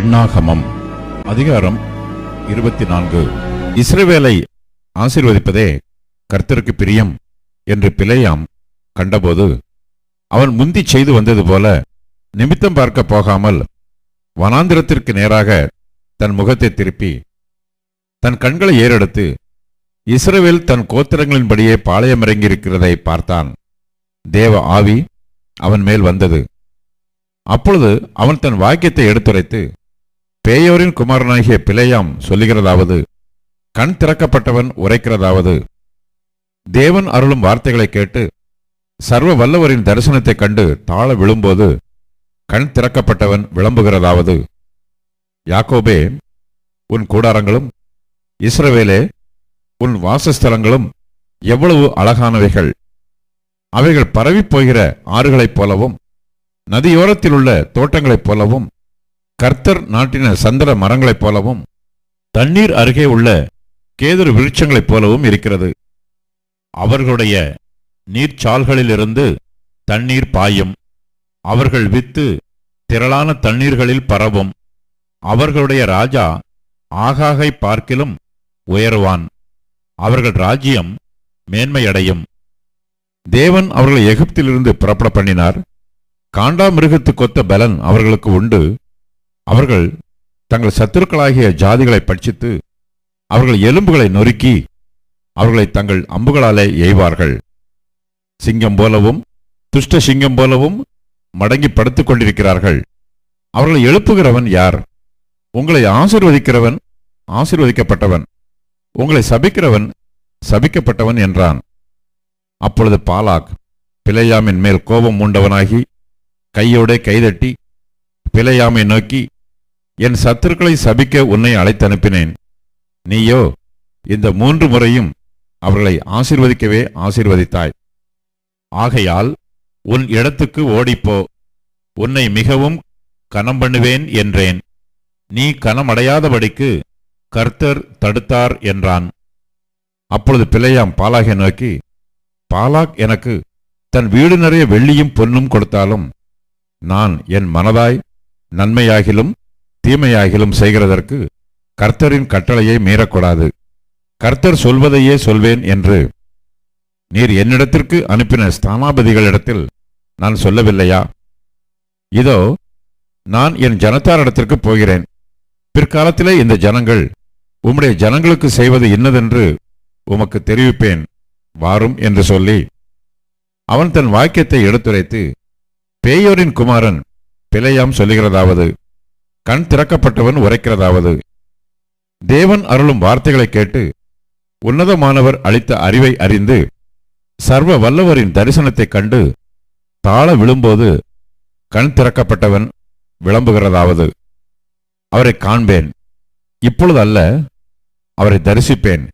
எண்ணாகமம் அதிகாரம் இருபத்தி நான்கு இஸ்ரவேலை ஆசீர்வதிப்பதே கர்த்தருக்கு பிரியம் என்று பிழையாம் கண்டபோது அவன் முந்தி செய்து வந்தது போல நிமித்தம் பார்க்க போகாமல் வனாந்திரத்திற்கு நேராக தன் முகத்தை திருப்பி தன் கண்களை ஏறெடுத்து இஸ்ரவேல் தன் கோத்திரங்களின்படியே பாளையமிறங்கியிருக்கிறதை பார்த்தான். தேவ ஆவி அவன் மேல் வந்தது. அப்பொழுது அவன் தன் வாக்கியத்தை எடுத்துரைத்து பேயோரின் குமாரனாகிய பிழையாம் சொல்லுகிறதாவது கண் திறக்கப்பட்டவன் உரைக்கிறதாவது. தேவன் அருளும் வார்த்தைகளை கேட்டு சர்வ வல்லவரின் தரிசனத்தைக் கண்டு தாழ விழும்போது கண் திறக்கப்பட்டவன் விளம்புகிறதாவது. யாக்கோபே உன் கூடாரங்களும் இஸ்ரவேலே உன் வாசஸ்தலங்களும் எவ்வளவு அழகானவைகள். அவைகள் பரவிப் போகிற ஆறுகளைப் போலவும் நதியோரத்தில் உள்ள தோட்டங்களைப் போலவும் கர்த்தர் நாட்டின சந்திர மரங்களைப் போலவும் தண்ணீர் அருகே உள்ள கேதர் விருட்சங்களைப் போலவும் இருக்கிறது. அவர்களுடைய நீர்ச்சால்களிலிருந்து தண்ணீர் பாயும். அவர்கள் வித்து திரளான தண்ணீர்களில் பரவும். அவர்களுடைய ராஜா ஆகாகை பார்க்கிலும் உயருவான். அவர்கள் ராஜ்யம் மேன்மையடையும். தேவன் அவர்களை எகிப்திலிருந்து புறப்பட பண்ணினார். காண்டாமிருகத்து கொத்த பலன் அவர்களுக்கு உண்டு. அவர்கள் தங்கள் சத்துருக்களாகிய ஜாதிகளை பட்சித்து அவர்கள் எலும்புகளை நொறுக்கி அவர்களை தங்கள் அம்புகளாலே எய்வார்கள். சிங்கம் போலவும் துஷ்ட சிங்கம் போலவும் மடங்கி படுத்துக் கொண்டிருக்கிறார்கள். அவர்களை எழுப்புகிறவன் யார்? உங்களை ஆசிர்வதிக்கிறவன் ஆசிர்வதிக்கப்பட்டவன். உங்களை சபிக்கிறவன் சபிக்கப்பட்டவன் என்றான். அப்பொழுது பாலாக் பிழையாமின் மேல் கோபம் மூண்டவனாகி கையோடே கைதட்டி பிழையாமை நோக்கி என் சத்துருக்களை சபிக்க உன்னை அழைத்து அனுப்பினேன் நீயோ இந்த மூன்று முறையும் அவர்களை ஆசிர்வதிக்கவே ஆசிர்வதித்தாய். ஆகையால் உன் இடத்துக்கு ஓடிப்போ. உன்னை மிகவும் கனம் பண்ணுவேன் என்றேன். நீ கனமடையாதபடிக்கு கர்த்தர் தடுத்தார் என்றான். அப்பொழுது பிள்ளையாம் பாலாகை நோக்கி பாலாக் எனக்கு தன் வீடு நிறைய வெள்ளியும் பொன்னும் கொடுத்தாலும் நான் என் மனதாய் நன்மையாகிலும் தீமையாகிலும் செய்கிறதற்கு கர்த்தரின் கட்டளையை மீறக்கூடாது. கர்த்தர் சொல்வதையே சொல்வேன் என்று நீர் என்னிடத்திற்கு அனுப்பின ஸ்தானாபதிகளிடத்தில் நான் சொல்லவில்லையா? இதோ நான் என் ஜனத்தாரிடத்திற்கு போகிறேன். பிற்காலத்திலே இந்த ஜனங்கள் உம்முடைய ஜனங்களுக்கு செய்வது இன்னதென்று உமக்கு தெரிவிப்பேன். வாரும் என்று சொல்லி அவன் தன் வாக்கியத்தை எடுத்துரைத்து பேயோரின் குமாரன் பிழையாம் சொல்லுகிறதாவது கண் திறக்கப்பட்டவன் உரைக்கிறதாவது. தேவன் அருளும் வார்த்தைகளை கேட்டு உன்னதமானவர் அளித்த அறிவை அறிந்து சர்வ வல்லவரின் தரிசனத்தைக் கண்டு தாழ விழும்போது கண் திறக்கப்பட்டவன் விளம்புகிறதாவது. அவரை காண்பேன். இப்பொழுது அல்ல அவரை தரிசிப்பேன்.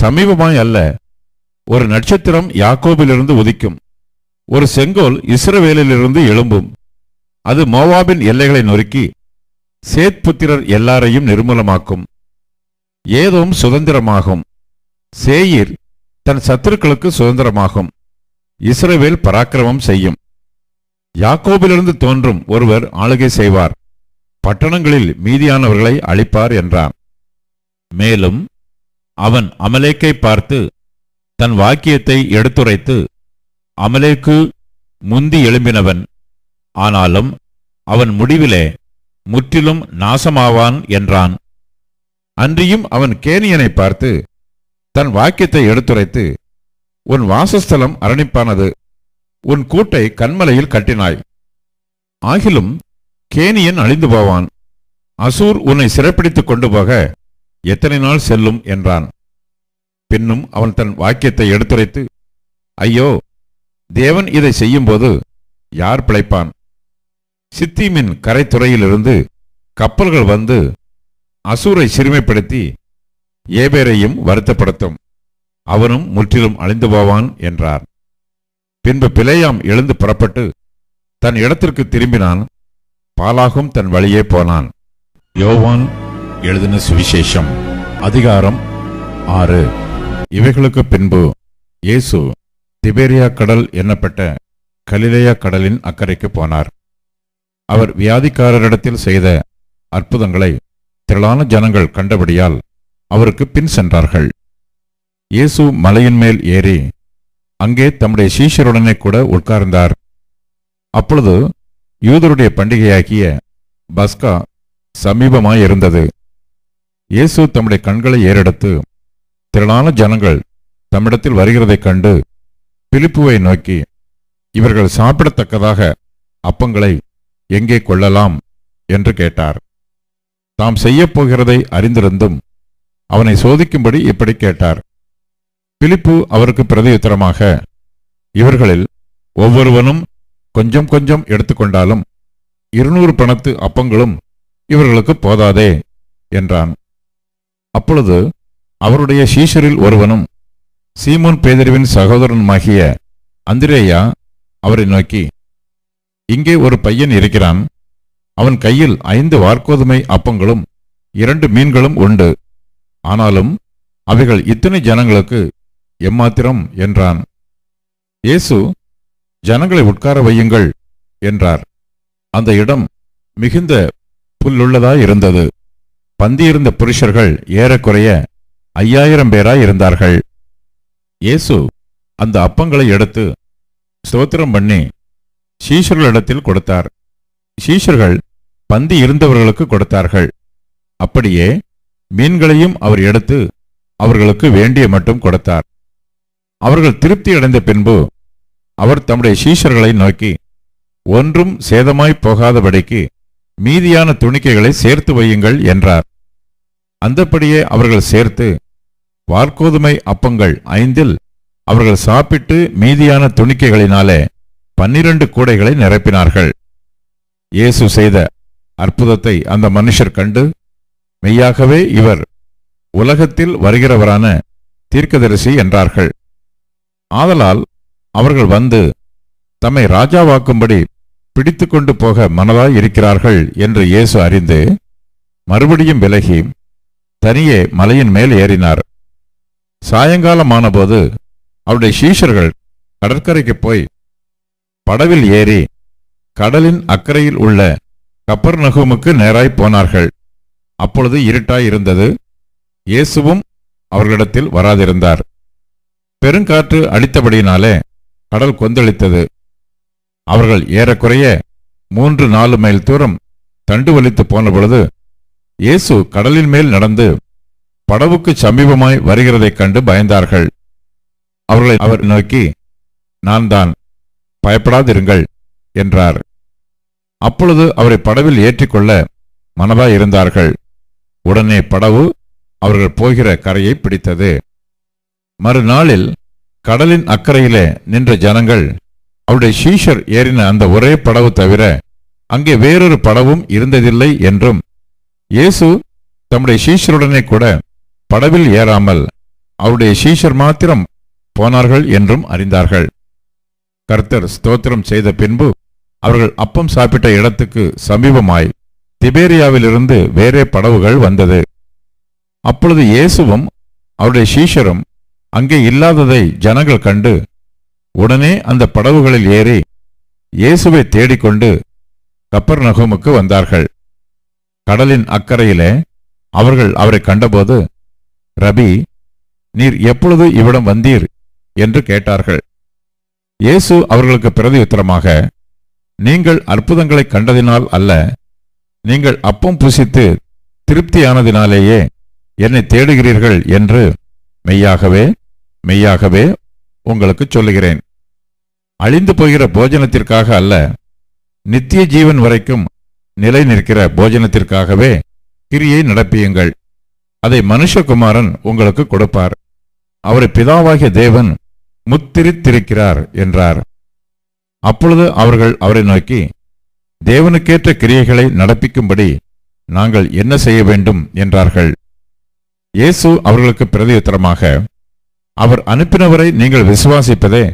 சமீபமாய் அல்ல ஒரு நட்சத்திரம் யாக்கோபிலிருந்து உதிக்கும். ஒரு செங்கோல் இஸ்ரவேலிலிருந்து எழும்பும். அது மோவாபின் எல்லைகளை நொறுக்கி சேத்புத்திரர் எல்லாரையும் நிர்மூலமாக்கும். ஏதோம் சுதந்திரமாகும். சேயிர் தன் சத்துருக்களுக்கு சுதந்திரமாகும். இஸ்ரவேல் பராக்கிரமம் செய்யும். யாக்கோபிலிருந்து தோன்றும் ஒருவர் ஆளுகை செய்வார். பட்டணங்களில் மீதியானவர்களை அழிப்பார் என்றான். மேலும் அவன் அமலேக்கை பார்த்து தன் வாக்கியத்தை எடுத்துரைத்து அமலேக்கு முந்தி எழும்பினவன். ஆனாலும் அவன் முடிவிலே முற்றிலும் நாசமாவான் என்றான். அன்றியும் அவன் கேனியனை பார்த்து தன் வாக்கியத்தை எடுத்துரைத்து உன் வாசஸ்தலம் அரணிப்பானது உன் கூட்டை கண்மலையில் கட்டினாய். ஆகிலும் கேனியன் அழிந்து போவான். அசூர் உன்னை சிறைப்பிடித்துக் கொண்டு போக எத்தனை நாள் செல்லும் என்றான். பின்னும் அவன் தன் வாக்கியத்தை எடுத்துரைத்து ஐயோ தேவன் இதை செய்யும்போது யார் பிழைப்பான்? சித்திமின் கரைத்துறையிலிருந்து கப்பல்கள் வந்து அசூரை சிறுமைப்படுத்தி ஏபேரையும் வருத்தப்படுத்தும். அவனும் முற்றிலும் அழிந்து போவான் என்றார். பின்பு பிழையாம் எழுந்து புறப்பட்டு தன் இடத்திற்கு திரும்பினான். பாலாகும் தன் வழியே போனான். யோவான் எழுதின சுவிசேஷம் அதிகாரம் ஆறு. இவைகளுக்கு பின்பு இயேசு திபேரியா கடல் என்னப்பட்ட கலிலேயா கடலின் அக்கறைக்கு போனார். அவர் வியாதிக்காரரிடத்தில் செய்த அற்புதங்களை திரளான ஜனங்கள் கண்டபடியால் அவருக்கு பின் சென்றார்கள். இயேசு மலையின் மேல் ஏறி அங்கே தம்முடைய சீஷருடனே கூட உட்கார்ந்தார். அப்பொழுது யூதருடைய பண்டிகையாகிய பஸ்கா சமீபமாயிருந்தது. இயேசு தம்முடைய கண்களை ஏறெடுத்து திரளான ஜனங்கள் தம்மிடத்தில் வருகிறதைக் கண்டு பிலிப்புவை நோக்கி இவர்கள் சாப்பிடத்தக்கதாக அப்பங்களை எங்கே கொள்ளலாம் என்று கேட்டார். தாம் செய்யப்போகிறதை அறிந்திருந்தும் அவனை சோதிக்கும்படி இப்படி கேட்டார். பிலிப்பு அவருக்கு பிரதியுத்தரமாக இவர்களில் ஒவ்வொருவனும் கொஞ்சம் கொஞ்சம் எடுத்துக்கொண்டாலும் இருநூறு பணத்து அப்பங்களும் இவர்களுக்கு போதாதே என்றான். அப்பொழுது அவருடைய சீஷரில் ஒருவனும் சீமோன் பேதரிவின் சகோதரனுமாகிய அந்திரேயா அவரை நோக்கி இங்கே ஒரு பையன் இருக்கிறான். அவன் கையில் ஐந்து வார்க்கோதுமை அப்பங்களும் இரண்டு மீன்களும் உண்டு. ஆனாலும் அவைகள் இத்தனை ஜனங்களுக்கு எம்மாத்திரம் என்றான். இயேசு ஜனங்களை உட்கார வையுங்கள் என்றார். அந்த இடம் மிகுந்த புல்லுள்ளதாயிருந்தது பந்தியிருந்த புருஷர்கள் ஏறக்குறைய ஐயாயிரம் பேராய் இருந்தார்கள். இயேசு அந்த அப்பங்களை எடுத்து ஸ்தோத்திரம் பண்ணி சீஷர்களிடத்தில் கொடுத்தார். சீஷர்கள் பந்தி இருந்தவர்களுக்கு கொடுத்தார்கள். அப்படியே மீன்களையும் அவர் எடுத்து அவர்களுக்கு வேண்டிய மட்டும் கொடுத்தார். அவர்கள் திருப்தி அடைந்த பின்பு அவர் தம்முடைய சீஷர்களை நோக்கி ஒன்றும் சேதமாய் போகாதபடிக்கு மீதியான துணிக்கைகளை சேர்த்து வையுங்கள் என்றார். அந்தப்படியே அவர்கள் சேர்த்து வார்க்கோதுமை அப்பங்கள் ஐந்தில் அவர்கள் சாப்பிட்டு மீதியான துணிக்கைகளினாலே பன்னிரண்டு கூடைகளை நிரப்பினார்கள். இயேசு செய்த அற்புதத்தை அந்த மனுஷர் கண்டு மெய்யாகவே இவர் உலகத்தில் வருகிறவரான தீர்க்கதரிசி என்றார்கள். ஆதலால் அவர்கள் வந்து தம்மை ராஜாவாக்கும்படி பிடித்துக்கொண்டு போக மனதாய் இருக்கிறார்கள் என்று இயேசு அறிந்து மறுபடியும் விலகி தனியே மலையின் மேல் ஏறினார். சாயங்காலமானபோது அவருடைய சீஷர்கள் கடற்கரைக்கு போய் படவில் ஏறி கடலின் அக்கறையில் உள்ள கப்பர் நகுமுக்கு நேராய் போனார்கள். அப்பொழுது இருட்டாய் இருந்தது இயேசுவும் அவர்களிடத்தில் வராதிருந்தார். பெருங்காற்று அடித்தபடியினாலே கடல் கொந்தளித்தது. அவர்கள் ஏறக்குறைய மூன்று நாலு மைல் தூரம் தண்டு வலித்து போன பொழுது இயேசு கடலின் மேல் நடந்து படவுக்கு சமீபமாய் வருகிறதைக் கண்டு பயந்தார்கள். அவர்களை அவர் நோக்கி நான் தான் பயப்படாதிருங்கள் என்றார். அப்பொழுது அவரை படவில் ஏற்றிக்கொள்ள மனதா இருந்தார்கள். உடனே படவு அவர்கள் போகிற கரையை பிடித்தது. மறுநாளில் கடலின் அக்கறையிலே நின்ற ஜனங்கள் அவருடைய ஷீஷர் ஏறின அந்த ஒரே படவு தவிர அங்கே வேறொரு படவும் இருந்ததில்லை என்றும் இயேசு தம்முடைய ஷீஷருடனே கூட படவில் ஏறாமல் அவருடைய ஷீஷர் மாத்திரம் போனார்கள் என்றும் அறிந்தார்கள். கர்த்தர் ஸ்தோத்திரம் செய்த பின்பு அவர்கள் அப்பம் சாப்பிட்ட இடத்துக்கு சமீபமாய் திபேரியாவிலிருந்து வேறே படவுகள் வந்தது. அப்பொழுது இயேசுவும் அவருடைய சீஷரும் அங்கே இல்லாததை ஜனங்கள் கண்டு உடனே அந்த படவுகளில் ஏறி இயேசுவை தேடிக்கொண்டு கப்பர் நகோமுக்கு வந்தார்கள். கடலின் அக்கறையிலே அவர்கள் அவரை கண்டபோது ரபி நீர் எப்பொழுது இவ்விடம் வந்தீர்? என்று கேட்டார்கள். இயேசு அவர்களுக்கு பிரதி உத்தரமாக நீங்கள் அற்புதங்களை கண்டதினால் அல்ல நீங்கள் அப்பம் புசித்து திருப்தியானதினாலேயே என்னை தேடுகிறீர்கள் என்று மெய்யாகவே மெய்யாகவே உங்களுக்கு சொல்லுகிறேன். அழிந்து போகிற போஜனத்திற்காக அல்ல நித்திய ஜீவன் வரைக்கும் நிலை நிற்கிற போஜனத்திற்காகவே கிரியை நடப்பியுங்கள். அதை மனுஷகுமாரன் உங்களுக்கு கொடுப்பார். அவரை பிதாவாகிய தேவன் முத்திரித்திருக்கிறார் என்றார். அப்பொழுது அவர்கள் அவரை நோக்கி தேவனுக்கேற்ற கிரியைகளை நடப்பிக்கும்படி நாங்கள் என்ன செய்ய வேண்டும்? என்றார்கள். இயேசு அவர்களுக்கு பிரதியுத்தரமாக அவர் அனுப்பினவரை நீங்கள் விசுவாசிப்பதே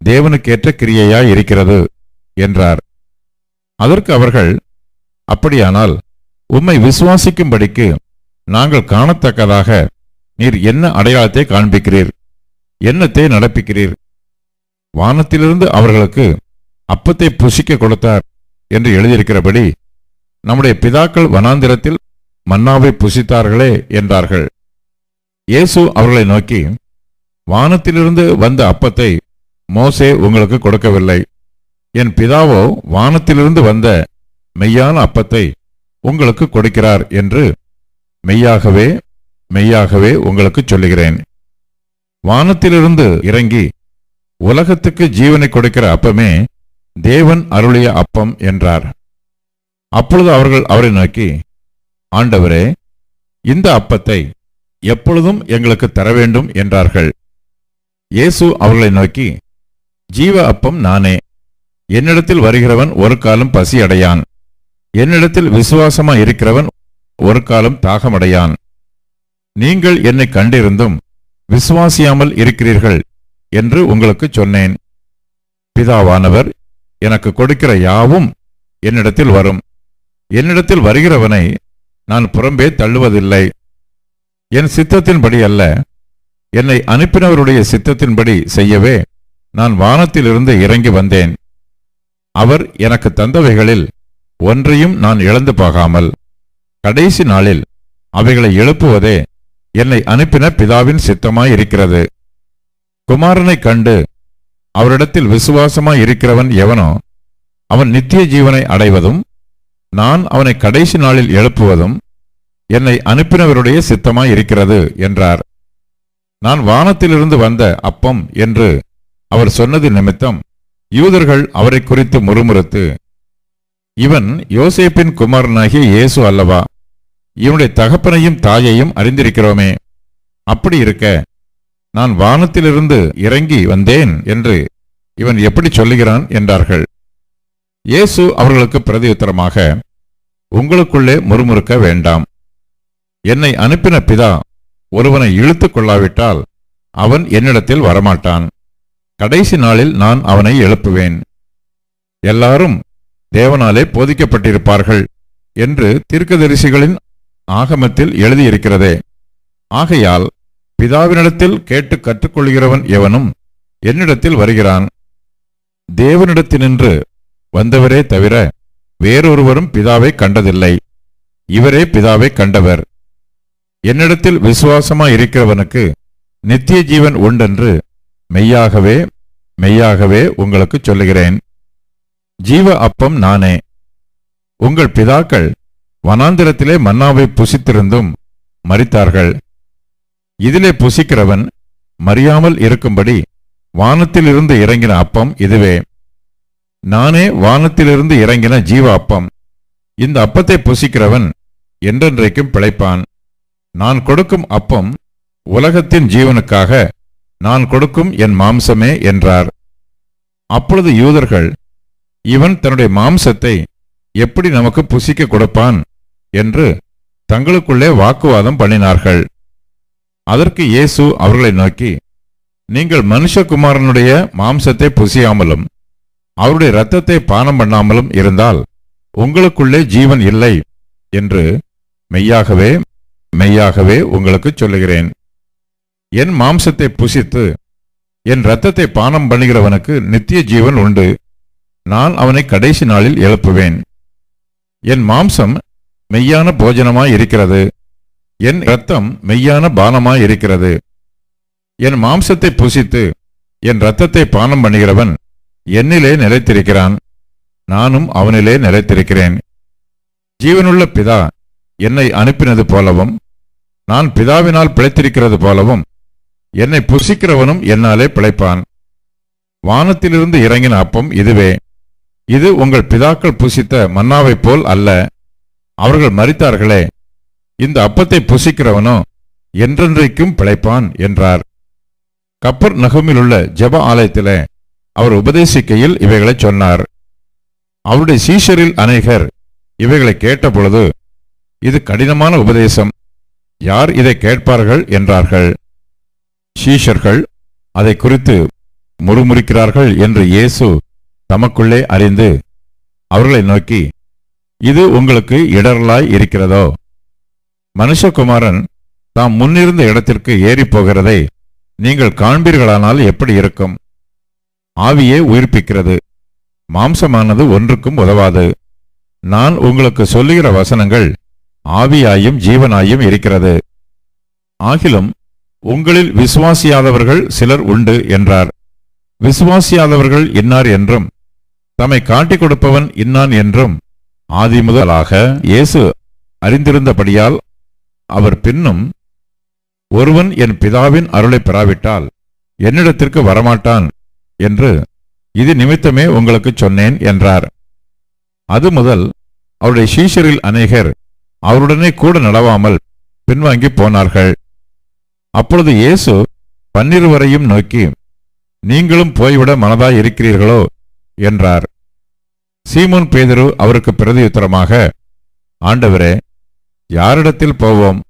தேவனுக்கேற்ற கிரியையாய் இருக்கிறது என்றார். அதற்கு அவர்கள் அப்படியானால் உம்மை விசுவாசிக்கும்படிக்கு நாங்கள் காணத்தக்கதாக நீர் என்ன அடையாளத்தை காண்பிக்கிறீர்? எண்ணத்தை நடப்பிக்கிறீர்? வானத்திலிருந்து அவர்களுக்கு அப்பத்தை புசிக்க கொடுத்தார் என்று எழுதியிருக்கிறபடி நம்முடைய பிதாக்கள் வனாந்திரத்தில் மன்னாவை புசித்தார்களே என்றார்கள். இயேசு அவர்களை நோக்கி வானத்திலிருந்து வந்த அப்பத்தை மோசே உங்களுக்கு கொடுக்கவில்லை. என் பிதாவோ வானத்திலிருந்து வந்த மெய்யான அப்பத்தை உங்களுக்கு கொடுக்கிறார் என்று மெய்யாகவே மெய்யாகவே உங்களுக்கு சொல்லுகிறேன். வானத்திலிருந்து இறங்கி உலகத்துக்கு ஜீவனை கொடுக்கிற அப்பமே தேவன் அருளிய அப்பம் என்றார். அப்பொழுது அவர்கள் அவரை நோக்கி ஆண்டவரே இந்த அப்பத்தை எப்பொழுதும் எங்களுக்கு தர வேண்டும் என்றார்கள். இயேசு அவர்களை நோக்கி ஜீவ அப்பம் நானே. என்னிடத்தில் வருகிறவன் ஒரு காலம் பசி அடையான். என்னிடத்தில் விசுவாசமா இருக்கிறவன் ஒரு காலம் தாகமடையான். நீங்கள் என்னை கண்டிருந்தும் விசுவாசியாமல் இருக்கிறீர்கள் என்று உங்களுக்கு சொன்னேன். பிதாவானவர் எனக்கு கொடுக்கிற யாவும் என்னிடத்தில் வரும். என்னிடத்தில் வருகிறவனை நான் புறம்பே தள்ளுவதில்லை. என் சித்தத்தின்படி அல்ல. என்னை அனுப்பினவருடைய சித்தத்தின்படி செய்யவே நான் வானத்திலிருந்து இறங்கி வந்தேன். அவர் எனக்கு தந்தவைகளில் ஒன்றையும் நான் இழந்து போகாமல் கடைசி நாளில் அவைகளை எழுப்புவதே என்னை அனுப்பின பிதாவின் சித்தமாய் இருக்கிறது குமாரனைக் கண்டு அவரிடத்தில் விசுவாசமாய் இருக்கிறவன் எவனோ அவன் நித்திய ஜீவனை அடைவதும் நான் அவனை கடைசி நாளில் எழுப்புவதும் என்னை அனுப்பினவருடைய சித்தமாய் இருக்கிறது என்றார். நான் வானத்திலிருந்து வந்த அப்பம் என்று அவர் சொன்னது நிமித்தம் யூதர்கள் அவரை குறித்து முறுமுறுத்து இவன் யோசேப்பின் குமாரனாகிய இயேசு அல்லவா? இவனுடைய தகப்பனையும் தாயையும் அறிந்திருக்கிறோமே. அப்படி இருக்க நான் வானத்திலிருந்து இறங்கி வந்தேன் என்று இவன் எப்படி சொல்லுகிறான் என்றார்கள். இயேசு அவர்களுக்கு பிரதியுத்தரமாக உங்களுக்குள்ளே முறுமுறுக்க வேண்டாம். என்னை அனுப்பின பிதா ஒருவனை இழுத்துக் கொள்ளாவிட்டால் அவன் என்னிடத்தில் வரமாட்டான். கடைசி நாளில் நான் அவனை எழுப்புவேன். எல்லாரும் தேவனாலே போதிக்கப்பட்டிருப்பார்கள் என்று தீர்க்கதரிசிகளின் ஆகமத்தில் எழுதியிருக்கிறதே. ஆகையால் பிதாவினிடத்தில் கேட்டு கற்றுக்கொள்கிறவன் எவனும் என்னிடத்தில் வருகிறான். தேவனிடத்தினின்று வந்தவரே தவிர வேறொருவரும் பிதாவை கண்டதில்லை. இவரே பிதாவை கண்டவர். என்னிடத்தில் விசுவாசமாய் இருக்கிறவனுக்கு நித்திய ஜீவன் உண்டென்று மெய்யாகவே மெய்யாகவே உங்களுக்கு சொல்லுகிறேன். ஜீவ அப்பம் நானே. உங்கள் பிதாக்கள் வனாந்திரத்திலே மன்னாவை புசித்திருந்தும் மறித்தார்கள் இதிலே புசிக்கிறவன் மறியாமல் இருக்கும்படி வானத்திலிருந்து இறங்கின அப்பம் இதுவே. நானே வானத்திலிருந்து இறங்கின ஜீவ அப்பம் இந்த அப்பத்தை புசிக்கிறவன் என்றென்றைக்கும் பிழைப்பான். நான் கொடுக்கும் அப்பம் உலகத்தின் ஜீவனுக்காக நான் கொடுக்கும் என் மாம்சமே என்றார். அப்பொழுது யூதர்கள் இவன் தன்னுடைய மாம்சத்தை எப்படி நமக்கு புசிக்க கொடுப்பான்? என்று தங்களுக்குள்ளே வாக்குவாதம் பண்ணினார்கள். அதற்கு இயேசு அவர்களை நோக்கி நீங்கள் மனுஷகுமாரனுடைய மாம்சத்தை புசியாமலும் அவருடைய இரத்தத்தை பானம் பண்ணாமலும் இருந்தால் உங்களுக்குள்ளே ஜீவன் இல்லை என்று மெய்யாகவே மெய்யாகவே உங்களுக்கு சொல்லுகிறேன். என் மாம்சத்தை புசித்து என் இரத்தத்தை பானம் பண்ணுகிறவனுக்கு நித்திய ஜீவன் உண்டு. நான் அவனை கடைசி நாளில் எழுப்புவேன். என் மாம்சம் மெய்யான போஜனமாய் இருக்கிறது. என் இரத்தம் மெய்யான பானமாய் இருக்கிறது. என் மாம்சத்தை புசித்து என் இரத்தத்தை பானம் பண்ணுகிறவன் என்னிலே நிலைத்திருக்கிறான். நானும் அவனிலே நிலைத்திருக்கிறேன். ஜீவனுள்ள பிதா என்னை அனுப்பினது போலவும் நான் பிதாவினால் பிழைத்திருக்கிறது போலவும் என்னை புசிக்கிறவனும் என்னாலே பிழைப்பான். வானத்திலிருந்து இறங்கின அப்பம் இதுவே. இது உங்கள் பிதாக்கள் புசித்த மன்னாவைப் போல் அல்ல. அவர்கள் மறித்தார்களே இந்த அப்பத்தை புசிக்கிறவனோ என்றென்றைக்கும் பிழைப்பான் என்றார். கப்பர் நகமில் உள்ள ஜெப ஆலயத்திலே அவர் உபதேசிக்கையில் இவைகளை சொன்னார். அவருடைய சீஷரில் அநேகர் இவைகளை கேட்டபொழுது இது கடினமான உபதேசம் யார் இதை கேட்பார்கள் என்றார்கள். சீஷர்கள் அதை குறித்து முறுமுறுக்கிறார்கள் என்று இயேசு தமக்குள்ளே அறிந்து அவர்களை நோக்கி இது உங்களுக்கு இடரலாய் இருக்கிறதோ? மனுஷகுமாரன் தாம் முன்னிருந்த இடத்திற்கு ஏறிப் போகிறதை நீங்கள் காண்பீர்களானால் எப்படி இருக்கும்? ஆவியே உயிர்ப்பிக்கிறது. மாம்சமானது ஒன்றுக்கும் உதவாது. நான் உங்களுக்கு சொல்லுகிற வசனங்கள் ஆவியாயும் ஜீவனாயும் இருக்கிறது. ஆகிலும் உங்களில் விசுவாசியாதவர்கள் சிலர் உண்டு என்றார். விசுவாசியாதவர்கள் இன்னார் என்றும் தம்மை காட்டிக் கொடுப்பவன் இன்னான் என்றும் ஆதி முதலாக இயேசு அறிந்திருந்தபடியால் அவர் பின்னும் ஒருவன் என் பிதாவின் அருளைப் பெறாவிட்டால் என்னிடத்திற்கு வரமாட்டான் என்று இது நிமித்தமே உங்களுக்குச் சொன்னேன் என்றார். அது முதல் அவருடைய சீஷரில் அநேகர் அவருடனே கூட நடவாமல் பின்வாங்கி போனார்கள். அப்பொழுது இயேசு பன்னிருவரையும் நோக்கி நீங்களும் போய்விட மனதாய் இருக்கிறீர்களோ என்றார். சீமோன் பேதரு அவருக்கு பிரதியுத்தரமாக ஆண்டவரே யாரிடத்தில் போவோம்?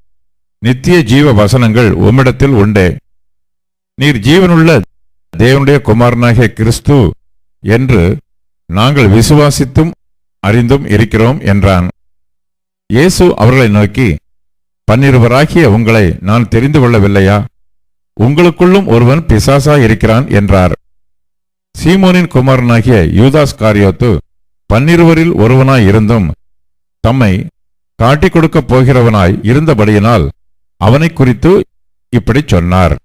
நித்திய ஜீவ வசனங்கள் உம்மிடத்தில் உண்டே. நீர் ஜீவனுள்ள தேவனுடைய குமாரனாகிய கிறிஸ்து என்று நாங்கள் விசுவாசித்தும் அறிந்தும் இருக்கிறோம் என்றான். இயேசு அவர்களை நோக்கி பன்னிருவராகிய உங்களை நான் தெரிந்து கொள்ளவில்லையா? உங்களுக்குள்ளும் ஒருவன் பிசாசா இருக்கிறான் என்றார். சீமோனின் குமாரனாகிய யூதாஸ் காரியோத்து பன்னிருவரில் ஒருவனாய் இருந்தும் தம்மை காட்டிக் கொடுக்கப் போகிறவனாய் இருந்தபடியினால் அவனைக் குறித்து இப்படிச் சொன்னார்.